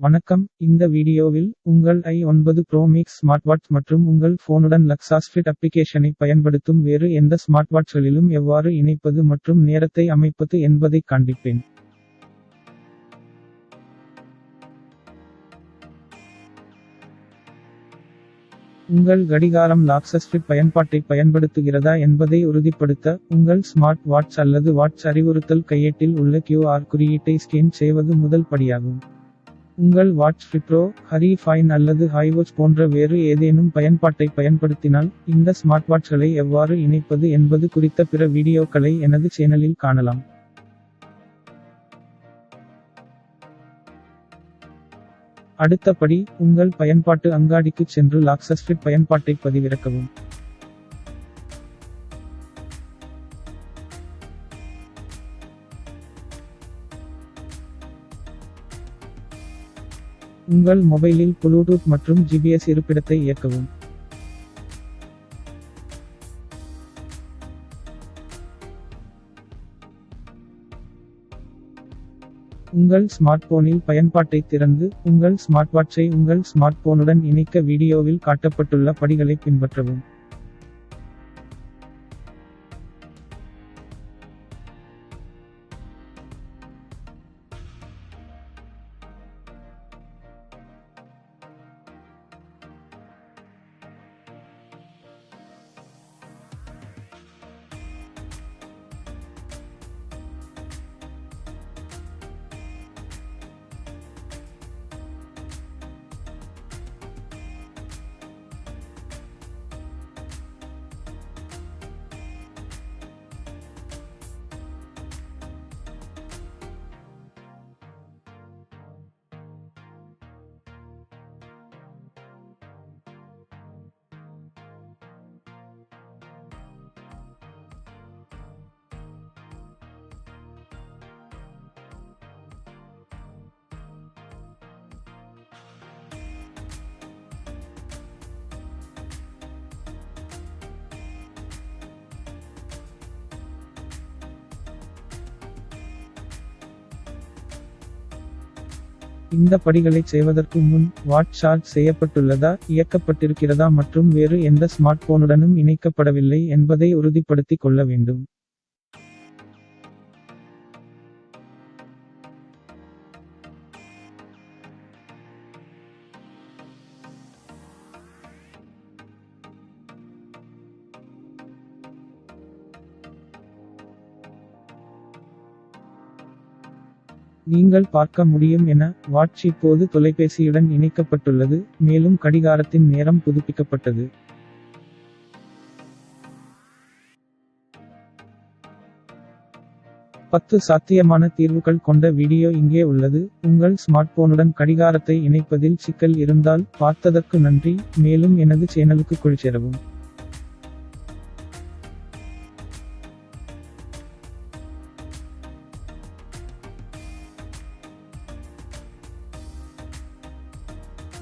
வணக்கம். இந்த வீடியோவில் உங்கள் ஐ ஒன்பது ப்ரோ மேக்ஸ் ஸ்மார்ட் வாட்ச் மற்றும் உங்கள் போனுடன் லக்ஸாஸ் ஃபிட் அப்ளிகேஷனை பயன்படுத்தும் வேறு எந்த ஸ்மார்ட் வாட்ச்களிலும் எவ்வாறு இணைப்பது மற்றும் நேரத்தை அமைப்பது என்பதை காண்பிப்பேன் உங்கள் கடிகாரம் லாக்ஸஸ் ஃபிட் பயன்பாட்டை பயன்படுத்துகிறதா என்பதை உறுதிப்படுத்த உங்கள் ஸ்மார்ட் வாட்ச் அல்லது வாட்ச் அறிவுறுத்தல் கையேட்டில் உள்ள கியூஆர் குறியீட்டை ஸ்கேன் செய்வது முதல் படியாகும். உங்கள் வாட்ச் ஃபிட்ரோ ஹரி ஃபைன் அல்லது ஹைவாட்ச் போன்ற வேறு ஏதேனும் பயன்பாட்டை பயன்படுத்தினால் இந்த ஸ்மார்ட் வாட்ச்களை எவ்வாறு இணைப்பது என்பது குறித்த பிற வீடியோக்களை எனது சேனலில் காணலாம். அடுத்தபடி உங்கள் பயன்பாட்டு அங்காடிக்குச் சென்று லாக்ஸஸ் பயன்பாட்டை பதிவிறக்கவும். உங்கள் மொபைலில் ப்ளூடூத் மற்றும் ஜிபிஎஸ் இருப்பிடத்தை இயக்கவும். உங்கள் ஸ்மார்ட்போனில் பயன்பாட்டை திறந்து உங்கள் ஸ்மார்ட் வாட்சை உங்கள் ஸ்மார்ட்போனுடன் இணைக்க வீடியோவில் காட்டப்பட்டுள்ள படிகளை பின்பற்றவும். இந்த படிகளைச் செய்வதற்கு முன் வாட் சார்ஜ் செய்யப்பட்டுள்ளதா இயக்கப்பட்டிருக்கிறதா மற்றும் வேறு எந்த ஸ்மார்ட்போனுடனும் இணைக்கப்படவில்லை என்பதை உறுதிப்படுத்திக் கொள்ள வேண்டும். நீங்கள் பார்க்க முடியும் என வாட்ச் இப்போது தொலைபேசியுடன் இணைக்கப்பட்டுள்ளது மேலும் கடிகாரத்தின் நேரம் புதுப்பிக்கப்பட்டது. பத்து சாத்தியமான தீர்வுகள் கொண்ட வீடியோ இங்கே உள்ளது. உங்கள் ஸ்மார்ட்போனுடன் கடிகாரத்தை இணைப்பதில் சிக்கல் இருந்தால் பார்த்ததற்கு நன்றி. மேலும் எனது சேனலுக்கு குளிச்சேரவும்